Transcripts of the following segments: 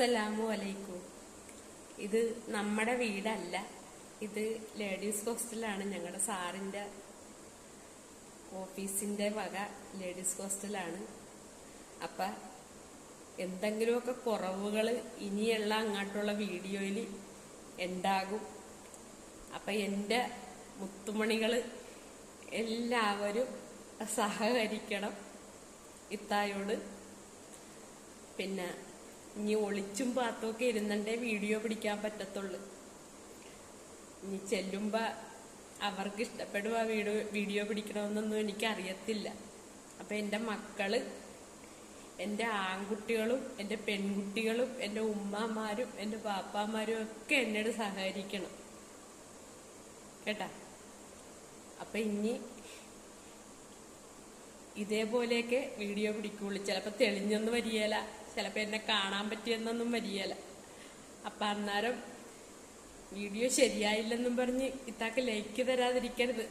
അസ്സലാമു അലൈക്കും. ഇത് നമ്മുടെ വീടല്ല. ഇത് ലേഡീസ് ഹോസ്റ്റലാണ്. ഞങ്ങളുടെ സാറിന്റെ ഓഫീസിന്റെ വക ലേഡീസ് ഹോസ്റ്റലാണ്. അപ്പം എന്തെങ്കിലുമൊക്കെ കുറവുകൾ ഇനിയുള്ള അങ്ങോട്ടുള്ള വീഡിയോയിൽ ഉണ്ടാകും അപ്പം എന്റെ മുത്തുമണികൾ എല്ലാവരും സഹകരിക്കണം ഇത്തായോട്. പിന്നെ ഇനി ഒളിച്ചും പാത്തൊക്കെ ഇരുന്നണ്ടേ വീഡിയോ പിടിക്കാൻ പറ്റത്തുള്ളു. ഇനി ചെല്ലുമ്പോ അവർക്ക് ഇഷ്ടപ്പെടുക വീഡിയോ വീഡിയോ പിടിക്കണമെന്നൊന്നും എനിക്കറിയത്തില്ല. അപ്പൊ എന്റെ മക്കൾ എന്റെ ആൺകുട്ടികളും എന്റെ പെൺകുട്ടികളും എന്റെ ഉമ്മമാരും എന്റെ പാപ്പാമാരും ഒക്കെ എന്നോട് സഹകരിക്കണം. കേട്ടാ? അപ്പൊ ഇനി ഇതേപോലെയൊക്കെ വീഡിയോ പിടിക്കുള്ളൂ. ചിലപ്പോൾ തെളിഞ്ഞൊന്നും വരികയില്ല ചിലപ്പോൾ എന്നെ കാണാൻ പറ്റിയെന്നൊന്നും വരികയില്ല അപ്പം അന്നേരം വീഡിയോ ശരിയായില്ലെന്നും പറഞ്ഞ് ഇത്താക്ക് ലൈക്ക് തരാതിരിക്കരുത്.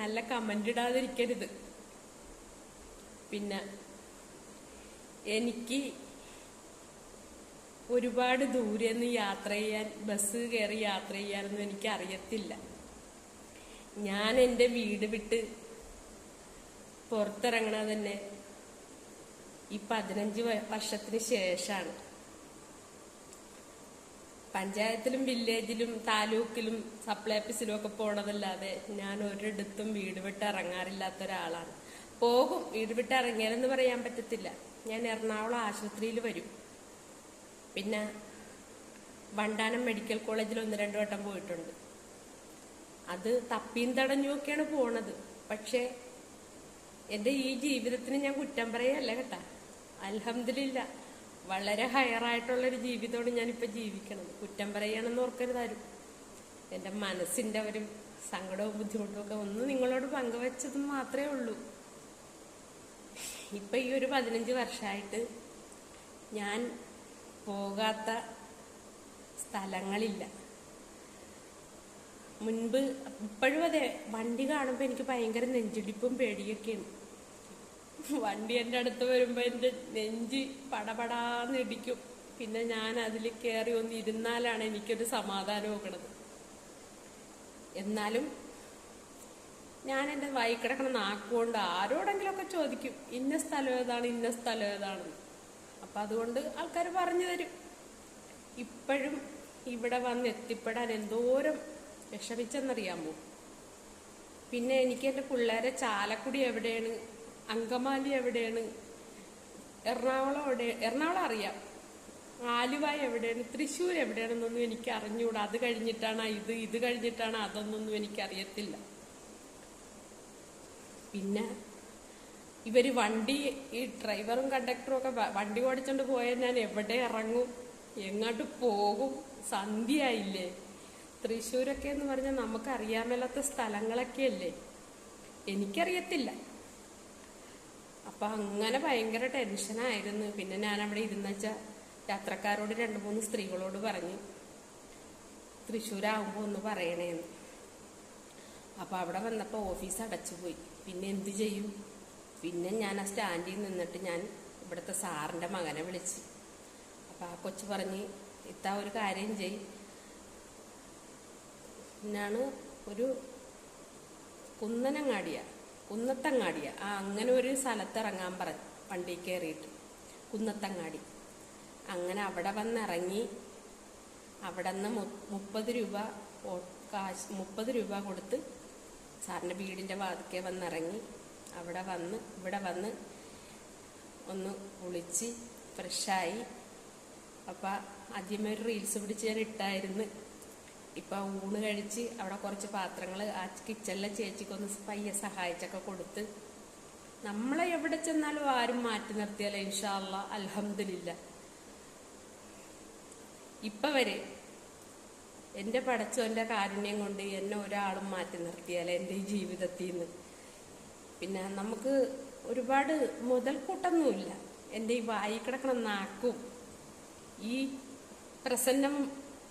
നല്ല കമന്റ് ഇടാതിരിക്കരുത്. പിന്നെ എനിക്ക് ഒരുപാട് ദൂരെ നിന്ന് യാത്ര ചെയ്യാൻ ബസ് കയറി യാത്ര ചെയ്യാനൊന്നും എനിക്ക് അറിയത്തില്ല. ഞാൻ എന്റെ വീട് വിട്ട് പുറത്തിറങ്ങണത് തന്നെ ഈ പതിനഞ്ച് വർഷത്തിന് ശേഷമാണ് പഞ്ചായത്തിലും വില്ലേജിലും താലൂക്കിലും സപ്ലൈ ഓഫീസിലും ഒക്കെ പോണതല്ലാതെ ഞാൻ ഒരിടത്തും വീട് വിട്ട് ഇറങ്ങാറില്ലാത്ത ഒരാളാണ്. പോകും വീട് വിട്ട് ഇറങ്ങിയാലെന്ന് പറയാൻ പറ്റത്തില്ല. ഞാൻ എറണാകുളം ആശുപത്രിയിൽ വരും. പിന്നെ വണ്ടാനം മെഡിക്കൽ കോളേജിൽ ഒന്ന് രണ്ടു വട്ടം പോയിട്ടുണ്ട്. അത് തപ്പിയും തടഞ്ഞുമൊക്കെയാണ് പോണത്. പക്ഷേ എന്റെ ഈ ജീവിതത്തിന് ഞാൻ കുറ്റം പറയല്ല കേട്ടാ. അൽഹംദുലില്ല. വളരെ ഹയറായിട്ടുള്ള ഒരു ജീവിതമാണ് ഞാനിപ്പോൾ ജീവിക്കണത്. കുറ്റം പറയണമെന്ന് ഓർക്കരുതാരും എന്റെ മനസ്സിന്റെ ഒരു സങ്കടവും ബുദ്ധിമുട്ടും ഒക്കെ ഒന്ന് നിങ്ങളോട് പങ്കുവച്ചത് മാത്രമേ ഉള്ളൂ. ഇപ്പൊ ഈ ഒരു പതിനഞ്ച് വർഷമായിട്ട് ഞാൻ പോകാത്ത സ്ഥലങ്ങളില്ല. മുൻപ് ഇപ്പോഴും അതെ വണ്ടി കാണുമ്പോൾ എനിക്ക് ഭയങ്കര നെഞ്ചിടിപ്പും പേടിയൊക്കെയാണ്. വണ്ടി എന്റെ അടുത്ത് വരുമ്പോൾ എന്റെ നെഞ്ച് പടപടാന്ന് ഇടിക്കും. പിന്നെ ഞാൻ അതിൽ കയറി ഒന്ന് ഇരുന്നാലാണ് എനിക്കൊരു സമാധാനം ഒക്കണത് എന്നാലും ഞാൻ എന്റെ വായി കിടക്കണ നാക്കുകൊണ്ട് ആരോടെങ്കിലുമൊക്കെ ചോദിക്കും ഇന്ന സ്ഥലം ഏതാണ്? ഇന്ന സ്ഥലം ഏതാണെന്ന്. അപ്പം അതുകൊണ്ട് ആൾക്കാർ പറഞ്ഞു തരും. ഇപ്പോഴും ഇവിടെ വന്ന് എത്തിപ്പെടാൻ എന്തോരം വിഷമിച്ചെന്നറിയാമോ? പിന്നെ എനിക്ക് എന്റെ പിള്ളേരെ ചാലക്കുടി എവിടെയാണ് അങ്കമാലി എവിടെയാണ്? എറണാകുളം എവിടെ? എറണാകുളം അറിയാം. ആലുവ എവിടെയാണ്? തൃശ്ശൂർ എവിടെയാണെന്നൊന്നും എനിക്ക് അറിഞ്ഞുകൂടാ അത് കഴിഞ്ഞിട്ടാണ് ഇത്? ഇത് കഴിഞ്ഞിട്ടാണ്? അതൊന്നൊന്നും എനിക്ക് അറിയത്തില്ല പിന്നെ ഇവർ വണ്ടി ഈ ഡ്രൈവറും കണ്ടക്ടറും ഒക്കെ വണ്ടി ഓടിച്ചോണ്ട് പോയാൽ ഞാൻ എവിടെ ഇറങ്ങും? എങ്ങോട്ട് പോകും? സന്ധ്യയായില്ലേ? തൃശ്ശൂരൊക്കെ എന്ന് പറഞ്ഞാൽ നമുക്ക് അറിയാൻ മേലാത്ത സ്ഥലങ്ങളൊക്കെ അല്ലേ എനിക്കറിയത്തില്ല. അപ്പൊ അങ്ങനെ ഭയങ്കര ടെൻഷനായിരുന്നു പിന്നെ ഞാൻ അവിടെ ഇരുന്നച്ച യാത്രക്കാരോട് രണ്ട് മൂന്ന് സ്ത്രീകളോട് പറഞ്ഞു തൃശ്ശൂരാകുമ്പോ ഒന്ന് പറയണേന്ന്. അപ്പൊ അവിടെ വന്നപ്പോൾ ഓഫീസ് അടച്ചുപോയി പിന്നെ എന്ത് ചെയ്യും? പിന്നെ ഞാൻ ആ സ്റ്റാൻഡിൽ നിന്നിട്ട് ഞാൻ ഇവിടുത്തെ സാറിന്റെ മകനെ വിളിച്ച്. അപ്പൊ ആ കൊച്ചു പറഞ്ഞ് ഇത്ത ഒരു കാര്യം ചെയ് ഞാൻ ഒരു കുന്നനങ്ങാടിയ. കുന്നത്തങ്ങാടിയ ആ അങ്ങനെ ഒരു സ്ഥലത്ത് ഇറങ്ങാൻ പറഞ്ഞു വണ്ടി കയറിയിട്ട് കുന്നത്തങ്ങാടി. അങ്ങനെ അവിടെ വന്നിറങ്ങി. അവിടെ നിന്ന് മുപ്പത് രൂപ കാശ് മുപ്പത് രൂപ കൊടുത്ത് സാറിന്റെ വീടിന്റെ വാതിക്കെ വന്നിറങ്ങി. അവിടെ വന്ന് ഇവിടെ വന്ന് ഒന്ന് കുളിച്ച് ഫ്രഷായി. അപ്പം ആദ്യമേ ഒരു റീൽസ് പിടിച്ച് ഞാൻ ഇട്ടായിരുന്നു. ഇപ്പം ഊണ് കഴിച്ച് അവിടെ കുറച്ച് പാത്രങ്ങൾ ആ കിച്ചണിലെ ചേച്ചിക്കൊന്ന് പയ്യെ സഹായിച്ചൊക്കെ കൊടുത്ത് നമ്മളെ എവിടെ ചെന്നാലും ആരും മാറ്റി നിർത്തിയാലോ ഇൻഷാല്ല അലഹമില്ല ഇപ്പൊ വരെ എന്റെ പടച്ചോന്റെ കാരുണ്യം കൊണ്ട് എന്നെ ഒരാളും മാറ്റി നിർത്തിയാലേ എന്റെ ജീവിതത്തിൽ നിന്ന്. പിന്നെ നമുക്ക് ഒരുപാട് മുതൽക്കൂട്ടൊന്നുമില്ല. എന്റെ ഈ വായി നാക്കും ഈ പ്രസന്നം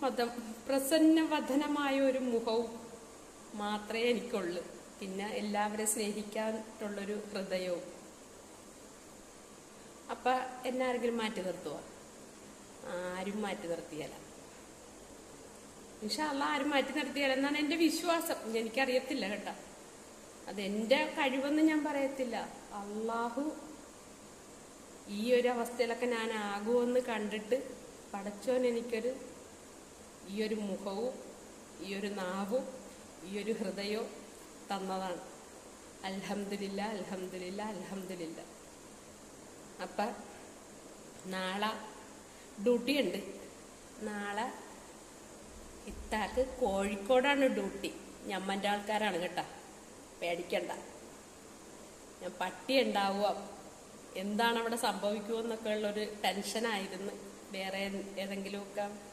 മതം പ്രസന്നവധനമായ ഒരു മുഖവും മാത്രമേ എനിക്കുള്ളൂ. പിന്നെ എല്ലാവരെയും സ്നേഹിക്കാനുള്ളൊരു ഹൃദയവും. അപ്പൊ എന്നാരെങ്കിലും മാറ്റി നിർത്തുക ആരും മാറ്റി നിർത്തിയല്ല. പക്ഷെ അല്ല ആരും മാറ്റി നിർത്തിയല്ല എന്നാണ് എന്റെ വിശ്വാസം. എനിക്കറിയത്തില്ല കേട്ടോ. അതെന്റെ കഴിവെന്ന് ഞാൻ പറയത്തില്ല. അള്ളാഹു ഈ ഒരു അവസ്ഥയിലൊക്കെ ഞാൻ ആകുമെന്ന് കണ്ടിട്ട് പടച്ചോൻ എനിക്കൊരു ഈ ഒരു മുഖവും ഈ ഒരു നാവും ഈ ഒരു ഹൃദയവും തന്നതാണ്. അലഹമില്ല അലഹമില്ല അലഹമില്ല അപ്പം നാളെ ഡ്യൂട്ടി ഉണ്ട്. നാളെ ഇത്താക്ക് കോഴിക്കോടാണ് ഡ്യൂട്ടി. ഞമ്മന്റെ ആൾക്കാരാണ് കേട്ടോ. പേടിക്കണ്ട. ഞാൻ പട്ടി ഉണ്ടാവുക. എന്താണ് അവിടെ സംഭവിക്കുമെന്നൊക്കെ ഉള്ളൊരു ടെൻഷനായിരുന്നു. വേറെ ഏതെങ്കിലുമൊക്കെ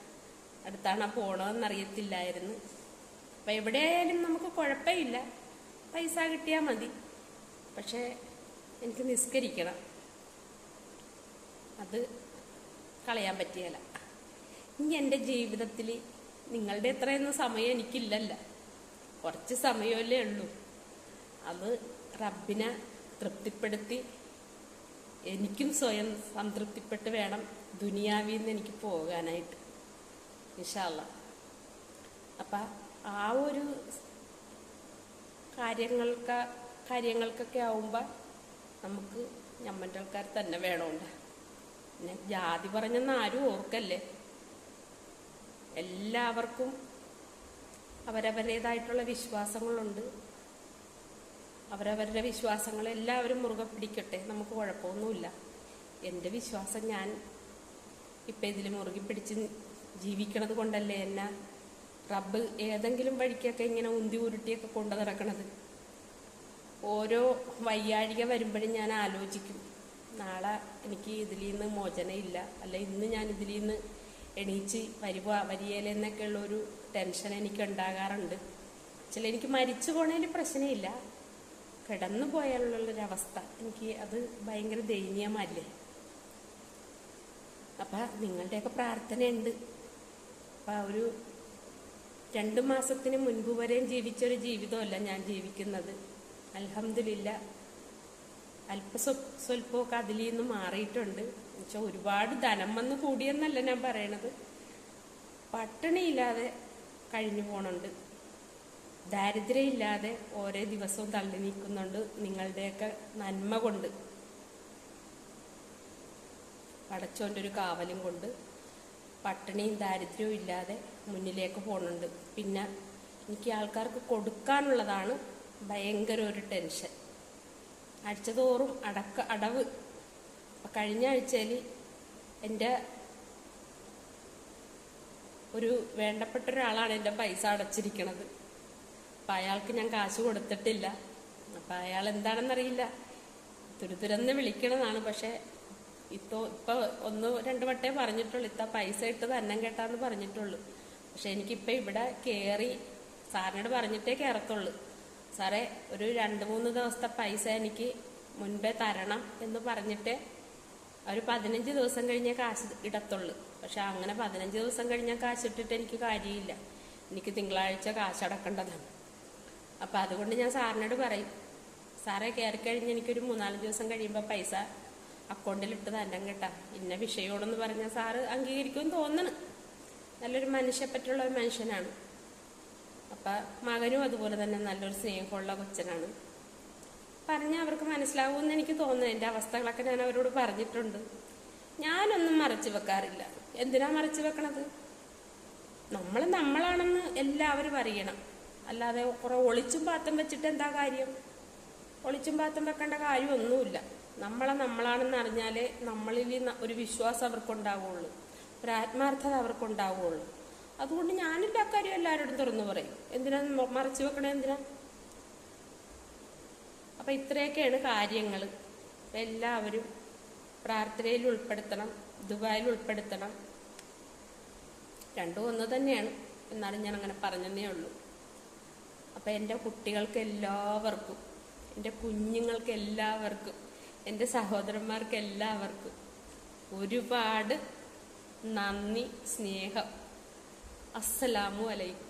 അടുത്താണ് പോണതെന്നറിയത്തില്ലായിരുന്നു അപ്പം എവിടെയായാലും നമുക്ക് കുഴപ്പമില്ല. പൈസ കിട്ടിയാൽ മതി. പക്ഷേ എനിക്ക് നിസ്കരിക്കണം. അത് കളയാൻ പറ്റിയല്ല. ഇനി എന്റെ ജീവിതത്തിൽ നിങ്ങളുടെ എത്രയൊന്നും സമയം എനിക്കില്ലല്ല. കുറച്ച് സമയമല്ലേ ഉള്ളൂ. അത് റബ്ബിനെ തൃപ്തിപ്പെടുത്തി എനിക്കും സ്വയം സംതൃപ്തിപ്പെട്ട് വേണം ദുനിയാവിൽ നിന്ന് എനിക്ക് പോകാനായിട്ട്. ഇൻഷാല്ല അപ്പം ആ ഒരു കാര്യങ്ങൾക്ക് കാര്യങ്ങൾക്കൊക്കെ ആവുമ്പോൾ നമുക്ക് ഞമ്മന്റെ ആൾക്കാർ തന്നെ വേണമുണ്ട് പിന്നെ ജാതി പറഞ്ഞെന്ന് ആരും ഓർക്കല്ലേ? എല്ലാവർക്കും അവരവരുടേതായിട്ടുള്ള വിശ്വാസങ്ങളുണ്ട്. അവരവരുടെ വിശ്വാസങ്ങൾ എല്ലാവരും മുറുകെ പിടിക്കട്ടെ നമുക്ക് കുഴപ്പമൊന്നുമില്ല. എന്റെ വിശ്വാസം ഞാൻ ഇപ്പം ഇതിൽ മുറുകി പിടിച്ച് ജീവിക്കണത് കൊണ്ടല്ലേ എന്ന? റബ്ബ് ഏതെങ്കിലും വഴിക്കൊക്കെ ഇങ്ങനെ ഉന്തി ഉരുട്ടിയൊക്കെ കൊണ്ടു നടക്കണത്. ഓരോ വയ്യാഴിക വരുമ്പോഴും ഞാൻ ആലോചിക്കും. നാളെ എനിക്ക് ഇതിൽ നിന്ന് മോചനയില്ല അല്ല ഇന്ന് ഞാൻ ഇതിൽ നിന്ന് എണീച്ച് വരുക വരിയേലെന്നൊക്കെയുള്ള ഒരു ടെൻഷൻ എനിക്ക് ഉണ്ടാകാറുണ്ട് ചില എനിക്ക് മരിച്ചു പോണതിൽ പ്രശ്നമില്ല. കിടന്നു പോയാലുള്ളൊരവസ്ഥ. എനിക്ക് അത് ഭയങ്കര ദയനീയമല്ലേ അപ്പം നിങ്ങളുടെയൊക്കെ പ്രാർത്ഥനയുണ്ട്. അപ്പം ഒരു രണ്ട് മാസത്തിന് മുൻപ് വരെയും ജീവിച്ചൊരു ജീവിതമല്ല ഞാൻ ജീവിക്കുന്നത്. അലഹമില്ല അല്പ സ്വ- സ്വല്പമൊക്കെ അതിൽ നിന്ന് മാറിയിട്ടുണ്ട്. എന്നുവെച്ചാൽ ഒരുപാട് ധനം വന്ന് കൂടിയെന്നല്ല ഞാൻ പറയണത്. പട്ടിണിയില്ലാതെ കഴിഞ്ഞു പോണുണ്ട്. ദാരിദ്ര്യമില്ലാതെ ഓരോ ദിവസവും തള്ളി നീക്കുന്നുണ്ട് നിങ്ങളുടെയൊക്കെ നന്മ കൊണ്ട്. പടച്ചോന്റെ ഒരു കാവലും കൊണ്ട്. പട്ടിണിയും ദാരിദ്ര്യവും ഇല്ലാതെ മുന്നിലേക്ക് പോകുന്നുണ്ട് പിന്നെ എനിക്ക് ആൾക്കാർക്ക് കൊടുക്കാനുള്ളതാണ് ഭയങ്കര ഒരു ടെൻഷൻ. ആഴ്ചതോറും അടക്ക അടവ്. കഴിഞ്ഞ ആഴ്ചയിൽ എന്റെ ഒരു വേണ്ടപ്പെട്ട ഒരാളാണ് എന്റെ പൈസ അടച്ചിരിക്കുന്നത് അപ്പം അയാൾക്ക് ഞാൻ കാശ് കൊടുത്തിട്ടില്ല. അപ്പം അയാൾ എന്താണെന്നറിയില്ല. തുരുതുരന്ന് വിളിക്കണതാണ്. പക്ഷേ ഇത്തോ ഇപ്പൊ ഒന്ന് രണ്ട് വട്ടേ പറഞ്ഞിട്ടുള്ളൂ. ഇത്ത പൈസ ഇട്ട് തന്നെ കേട്ടാന്ന് പറഞ്ഞിട്ടുള്ളൂ. പക്ഷെ എനിക്കിപ്പോൾ ഇവിടെ കയറി സാറിനോട് പറഞ്ഞിട്ടേ കയറത്തുള്ളൂ സാറേ ഒരു രണ്ട് മൂന്ന് ദിവസത്തെ പൈസ എനിക്ക് മുൻപേ തരണം എന്ന് പറഞ്ഞിട്ട് ഒരു പതിനഞ്ച് ദിവസം കഴിഞ്ഞ കാശ് ഇടത്തുള്ളൂ. പക്ഷെ അങ്ങനെ പതിനഞ്ച് ദിവസം കഴിഞ്ഞ കാശ് ഇട്ടിട്ട് എനിക്ക് കാര്യമില്ല. എനിക്ക് തിങ്കളാഴ്ച കാശ് അടക്കേണ്ടതാണ്. അപ്പം അതുകൊണ്ട് ഞാൻ സാറിനോട് പറയും സാറേ കയറി കഴിഞ്ഞ് എനിക്കൊരു മൂന്നാൽ ദിവസം കഴിയുമ്പോൾ പൈസ അക്കൗണ്ടിൽ ഇട്ട് തന്നെ കേട്ടാ. ഇന്ന വിഷയമാണെന്ന് പറഞ്ഞ സാറ് അംഗീകരിക്കും തോന്നണ്. നല്ലൊരു മനുഷ്യപ്പറ്റുള്ള ഒരു മനുഷ്യനാണ്. അപ്പം മകനും അതുപോലെ തന്നെ നല്ലൊരു സ്നേഹമുള്ള കൊച്ചനാണ്. പറഞ്ഞാൽ അവർക്ക് മനസ്സിലാവുമെന്ന് എനിക്ക് തോന്നുന്നു. എന്റെ അവസ്ഥകളൊക്കെ ഞാൻ അവരോട് പറഞ്ഞിട്ടുണ്ട്. ഞാനൊന്നും മറച്ചു വെക്കാറില്ല. എന്തിനാ മറച്ചു വെക്കണത്? നമ്മൾ നമ്മളാണെന്ന് എല്ലാവരും അറിയണം. അല്ലാതെ കുറെ ഒളിച്ചും പാത്തും വെച്ചിട്ട് എന്താ കാര്യം? ഒളിച്ചും പാത്തും വെക്കേണ്ട കാര്യമൊന്നുമില്ല. നമ്മളെ നമ്മളാണെന്ന് അറിഞ്ഞാലേ നമ്മളിൽ ഒരു വിശ്വാസം അവർക്കുണ്ടാവുള്ളൂ. ഒരു ആത്മാർത്ഥത അവർക്കുണ്ടാവുള്ളൂ. അതുകൊണ്ട് ഞാനില്ല കാര്യം എല്ലാവരോടും തുറന്നു പറയും. എന്തിനാ മറച്ചു വെക്കണേ എന്തിനാ? അപ്പം ഇത്രയൊക്കെയാണ് കാര്യങ്ങൾ എല്ലാവരും പ്രാർത്ഥനയിൽ ഉൾപ്പെടുത്തണം ദുബായിൽ ഉൾപ്പെടുത്തണം. രണ്ടും ഒന്ന് തന്നെയാണ്. എന്നാലും ഞാൻ അങ്ങനെ പറഞ്ഞതേ ഉള്ളൂ. അപ്പം എന്റെ കുട്ടികൾക്ക് എല്ലാവർക്കും എന്റെ കുഞ്ഞുങ്ങൾക്ക് എല്ലാവർക്കും എന്റെ സഹോദരന്മാർക്ക് എല്ലാവർക്കും ഒരുപാട് നന്ദി സ്നേഹം. അസ്സലാമു അലൈക്കും.